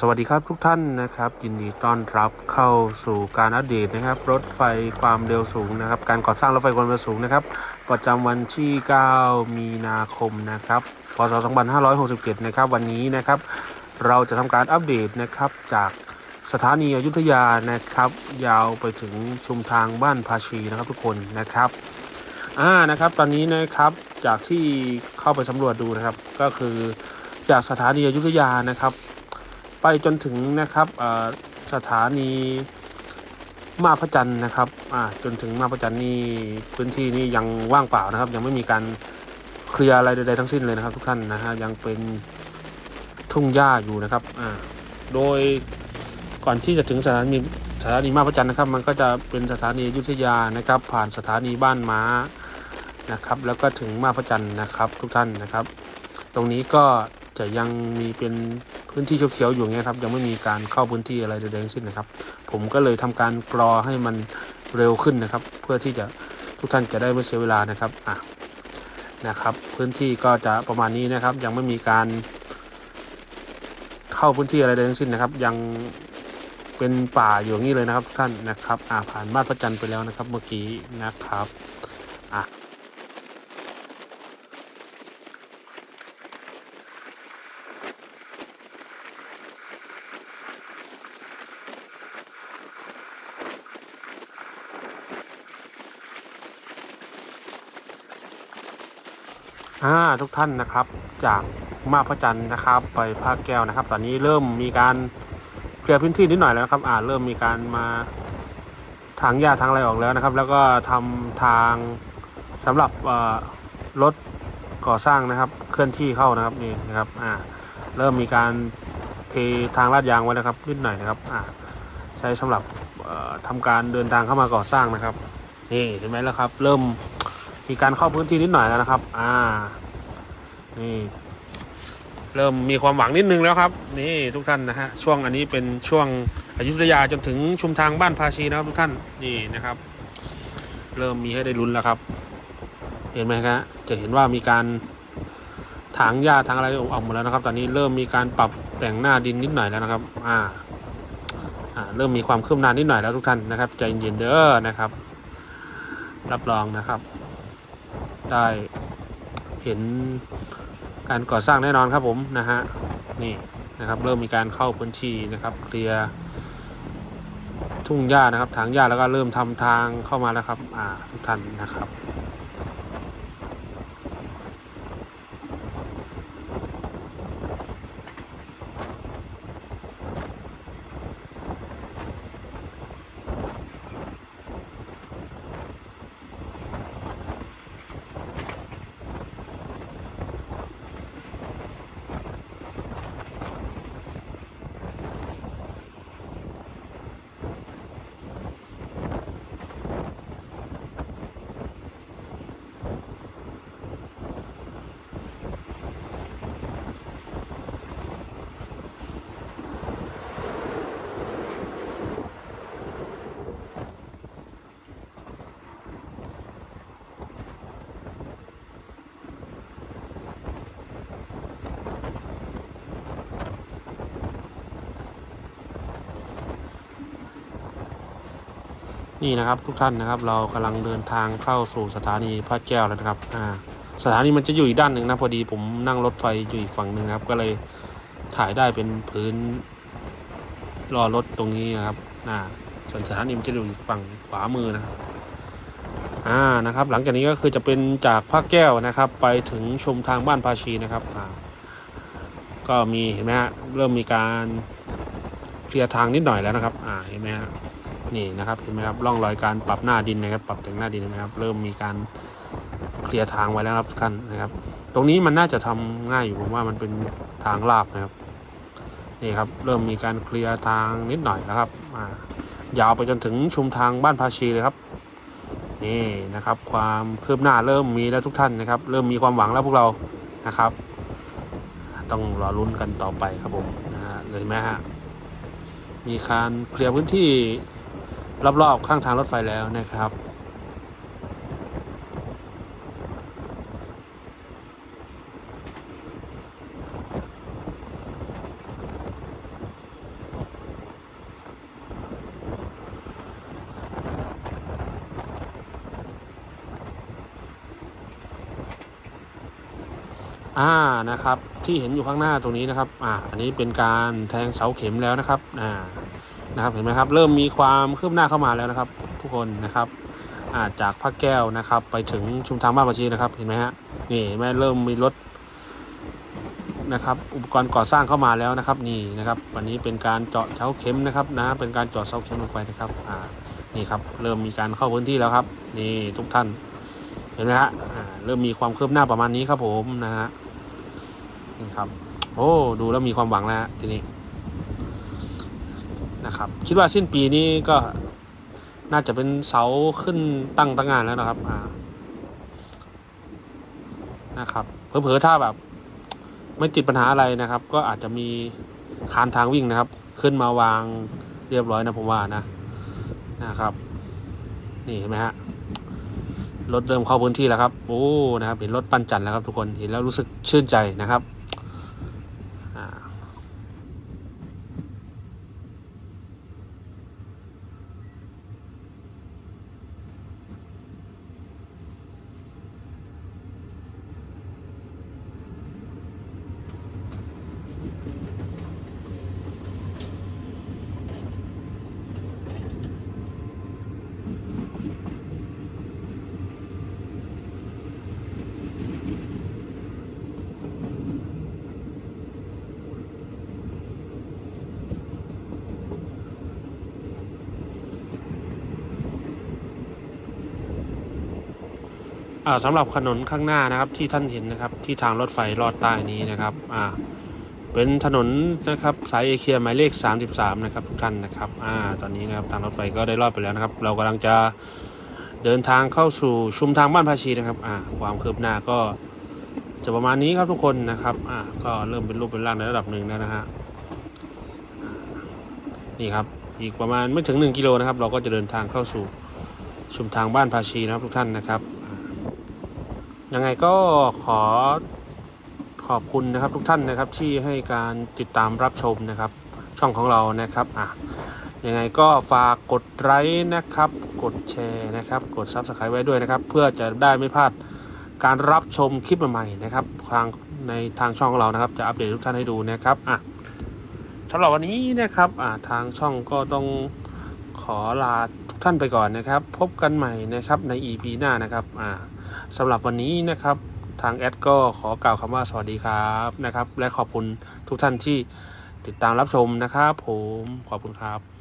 สวัสดีครับทุกท่านนะครับ ยินดีต้อนรับเข้าสู่การอัปเดตนะครับ รถไฟความเร็วสูงนะครับ การก่อสร้างรถไฟความเร็วสูงนะครับ ประจำวันที่ 9 มีนาคมนะครับพศ 2567 นะครับ วันนี้นะครับ เราจะทำการอัปเดตนะครับ จากสถานีอยุธยานะครับ ยาวไปถึงชุมทางบ้านภาชีนะครับทุกคนนะครับอ่านะครับ ตอนนี้นะครับจากที่เข้าไปสำรวจดูนะครับ ก็คือจากสถานีอยุธยานะครับ ไปจนถึงนะครับสถานีมาพระจันทร์นะครับจนถึงมาพระจันทร์นี่พื้นที่นี่ยังว่างเปล่านะครับ ยังไม่มีการเคลียร์อะไรใดๆทั้งสิ้นเลยนะครับ ทุกท่านนะฮะยังเป็นทุ่งหญ้าอยู่นะครับโดยก่อนที่จะถึงสถานีสถานีมาพระจันทร์นะครับ มันก็จะเป็นสถานียุทธยานะครับ ผ่านสถานีบ้านม้านะครับ แล้วก็ถึงมาพระจันทร์นะครับ ทุกท่านนะครับ ตรงนี้ก็จะยังมีเป็น พื้นที่เขียวๆอยู่เงี้ยครับยังไม่มีการเข้าพื้นที่อะไรใดๆทั้งสิ้นนะครับ ผมก็เลยทำการกรอให้มันเร็วขึ้นนะครับ เพื่อที่จะทุกท่านจะได้ไม่เสียเวลานะครับอะนะครับ พื้นที่ก็จะประมาณนี้นะครับ ยังไม่มีการเข้าพื้นที่อะไรใดทั้งสิ้นนะครับ ยังเป็นป่าอยู่อย่างนี้เลยนะครับทุกท่านนะครับ อ่าผ่านบ้านพระจันทร์ไปแล้วนะครับ เมื่อกี้นะครับอะ อ่าทุกท่านนะครับจากมาพระจันทร์นะครับ ไปภาคแก้วนะครับ ตอนนี้เริ่มมีการเคลียร์พื้นที่นิดหน่อยแล้วนะครับ อ่าเริ่มมีการมาทางหญ้าทางอะไรออกแล้วนะครับ แล้วก็ทำทางสำหรับรถก่อสร้างนะครับ เคลื่อนที่เข้านะครับนี่นะครับอ่าเริ่มมีการเททางลาดยางไว้นะครับ นิดหน่อยนะครับอ่าใช้สำหรับเอ่อทำการเดินทางเข้ามาก่อสร้างนะครับ นี่เห็นไหมแล้วครับ เริ่ม มีการเข้าพื้นที่นิดหน่อยแล้วนะครับ อ่า นี่ เริ่มมีความหวังนิดนึงแล้วครับ นี่ทุกท่านนะฮะ ช่วงอันนี้เป็นช่วงอยุธยาจนถึงชุมทางบ้านภาชีนะครับทุกท่าน นี่นะครับ เริ่มมีให้ได้ลุ้นแล้วครับ เห็นไหมครับจะเห็นว่ามีการถางหญ้าทางอะไรออกหมดแล้วนะครับ ตอนนี้เริ่มมีการปรับแต่งหน้าดินนิดหน่อยแล้วนะครับ อ่า อ่า เริ่มมีความคืบหน้านิดหน่อยแล้วทุกท่านนะครับ ใจเย็นเด้อนะครับ รับรองนะครับ ได้เห็นการก่อสร้างแน่นอนครับผมนะฮะนี่นะครับเริ่มมีการเข้าพื้นที่นะครับเคลียร์ทุ่งหญ้านะครับ ถางหญ้าแล้วก็เริ่มทำทางเข้ามาแล้วครับอ่าทุกท่านนะครับ นี่นะครับทุกท่านนะครับเรากำลังเดินทางเข้าสู่สถานีพระแก้วแล้วนะครับอ่าสถานีมันจะอยู่อีกด้านหนึ่งนะพอดีผมนั่งรถไฟอยู่อีกฝั่งหนึ่งครับ ก็เลยถ่ายได้เป็นพื้นรอรถตรงนี้นะครับอ่าส่วนสถานีมันจะอยู่ฝั่งขวามือนะครับอ่านะครับ หลังจากนี้ก็คือจะเป็นจากพระแก้วนะครับ ไปถึงชมทางบ้านภาชีนะครับอ่าก็มีเห็นไหมฮะเริ่มมีการเคลียร์ทางนิดหน่อยแล้วนะครับ อ่าเห็นไหมฮะ นี่นะครับเห็นไหมครับร่องรอยการปรับหน้าดินนะครับ ปรับแต่งหน้าดินนะครับ เริ่มมีการเคลียร์ทางไว้แล้วครับท่านนะครับ ตรงนี้มันน่าจะทำง่ายอยู่ผมว่ามันเป็นทางลาบนะครับนี่ครับเริ่มมีการเคลียร์ทางนิดหน่อยแล้วครับอ่ายาวไปจนถึงชุมทางบ้านภาชีเลยครับนี่นะครับ ความคืบหน้าเริ่มมีแล้วทุกท่านนะครับ เริ่มมีความหวังแล้วพวกเรานะครับ ต้องรอลุ้นกันต่อไปครับผมนะฮะเลยไหมฮะมีการเคลียร์พื้นที่ รอบๆข้างทางรถไฟแล้วนะครับ อ่านะครับที่เห็นอยู่ข้างหน้าตรงนี้นะครับ อ่า อันนี้เป็นการแทงเสาเข็มแล้วนะครับ อ่า นะครับเห็นไหมครับ เริ่มมีความคืบหน้าเข้ามาแล้วนะครับ ทุกคนนะครับาจากพระแก้วนะครับ ไปถึงชุมทางบ้านปาชีนะครับเห็นไหมฮะนี่เห็นไหมเริ่มมีรถนะครับอุปกรณ์ก่อสร้างเข้ามาแล้วนะครับ นี่นะครับวันนี้เป็นการเจาะเสาเข็มนะครับนะเป็นการเจาะเสาเข็มลงไปนะครับอ่านี่ครับเริ่มมีการเข้าพื้นที่แล้วครับ นี่ทุกท่านเห็นไหมฮะอ่าเริ่มมีความคืบหน้าประมาณนี้ครับผมนะฮะนี่ครับ โอ้ดูแล้วมีความหวังแล้วทีนี้ นะครับ คิดว่าสิ้นปีนี้ก็น่าจะเป็นเสาขึ้นตั้งตั้งงานแล้วนะครับอ่านะครับเผลอๆถ้าแบบ ไม่ติดปัญหาอะไรนะครับ ก็อาจจะมีคานทางวิ่งนะครับ ขึ้นมาวางเรียบร้อยนะผมว่านะนะครับ นี่เห็นไหมฮะรถเริ่มเข้าพื้นที่แล้วครับ โอ้ นะครับ เห็นรถปั้นจันทร์แล้วครับทุกคน เห็นแล้วรู้สึกชื่นใจนะครับ สำหรับถนนข้างหน้านะครับที่ท่านเห็นนะครับที่ทางรถไฟลอดใต้นี้นะครับอ่าเป็นถนนนะครับสายเอเชียหมายเลข 33 นะครับทุกท่านนะครับอ่าตอนนี้นะครับทางรถไฟก็ได้ลอดไปแล้วนะครับ เรากำลังจะเดินทางเข้าสู่ชุมทางบ้านภาชีนะครับอ่าความคืบหน้าก็จะประมาณนี้ครับทุกคนนะครับอ่าก็เริ่มเป็นรูปเป็นร่างในระดับหนึ่งแล้วนะฮะนี่ครับอีกประมาณไม่ถึง 1 กิโลนะครับ เราก็จะเดินทางเข้าสู่ชุมทางบ้านภาชีนะครับทุกท่านนะครับ ยังไงก็ขอขอบคุณนะครับทุกท่านนะครับที่ให้การติดตามรับชมนะครับ ช่องของเรานะครับอะยังไงก็ฝากกดไลค์นะครับ กดแชร์นะครับ กด Subscribe ไว้ด้วยนะครับ เพื่อจะได้ไม่พลาดการรับชมคลิปใหม่ๆนะครับทางในทางช่องของเรานะครับ จะอัปเดตทุกท่านให้ดูนะครับอะสำหรับวันนี้นะครับอะทางช่องก็ต้องขอลาทุกท่านไปก่อนนะครับ พบกันใหม่นะครับใน EP หน้านะครับอ่า สำหรับวันนี้นะครับทางแอดก็ขอกล่าวคำว่าสวัสดีครับนะครับ และขอบคุณทุกท่านที่ติดตามรับชมนะครับ ผมขอบคุณครับ